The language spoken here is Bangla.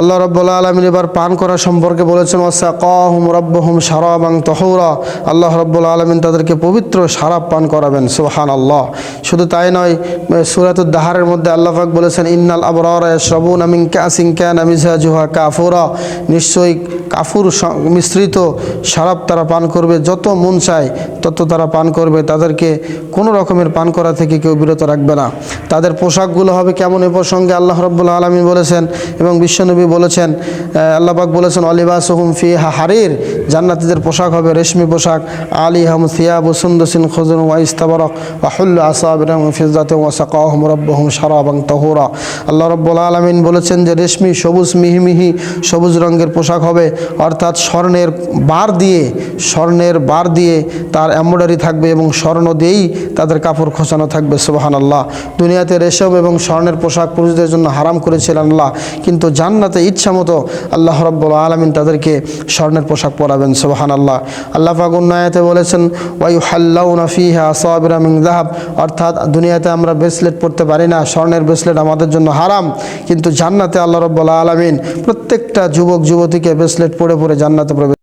আল্লাহ রব্বুল্লা আলমিন এবার পান করা সম্পর্কে বলেছেন ওসাকুম রব্বহুম সারাবাং তহৌরা। আল্লাহ রব্বুল্লা আলমিন তাদেরকে পবিত্র সারাব পান করাবেন সুহান আল্লাহ শুধু তাই নয় সুরাতুদ দাহারের মধ্যে আল্লাহ পাক বলেছেন, ইন্নাল আবরার শ্রবুন আমিন ক্যাসিং ক্যান আমিজা জুহা কাফুরা। নিশ্চয়ই কাফুর মিশ্রিত সারাব তারা পান করবে, যত মন চায় তত তারা পান করবে। তাদেরকে কোনো রকমের পান করা থেকে কেউ বিরত রাখবে না। তাদের পোশাকগুলো হবে কেমন এ প্রসঙ্গে আল্লাহ রব্বুল্লা আলমী বলেছেন এবং বিশ্বনবী বলেছেন আহ, আল্লাহ পাক বলেছেন অলিবাস হুম ফি হারির জান্নাতিদের পোশাক হবে রেশমি পোশাক আলী হাম সিয়াব সুন্দসিন খজুন ওয়াইস্তাবরক ওয়াহুল্লু আসাবির ফিজাতে ওয়াসাকাহম সারা এবং তহুরা। আল্লাহ রব্বুল আলমিন বলেছেন যে রেশমি সবুজ মিহি মিহি সবুজ রঙের পোশাক হবে অর্থাৎ স্বর্ণের বার দিয়ে স্বর্ণের বার দিয়ে তার এম্ব্রয়ডারি থাকবে এবং স্বর্ণ দিয়েই তাদের কাপড় খোঁচানো থাকবে সুবাহান আল্লাহ দুনিয়াতে রেশম এবং স্বর্ণের পোশাক পুরুষদের জন্য হারাম করেছিলেন আল্লাহ কিন্তু জান্নাতে ইচ্ছা মতো আল্লাহ রব্বুল আলমিন তাদেরকে স্বর্ণের পোশাক পরাবেন সোহান আল্লাহ আল্লাহ ফাগুন্নায়াতে বলেছেন ওয়াই হাল্লাউ নাফিহা হা মিং দাহাব অর্থাৎ দুনিয়াতে আমরা ব্রেসলেট পরতে পারি না, স্বর্ণের ব্রেসলেট আমাদের জন্য হারাম। কিন্তু জান্নাতে আল্লাহ রব্বুল আলমিন প্রত্যেকটা যুবক যুবতীকে ব্রেসলেট পরে পরে জান্নাতে প্রবেশ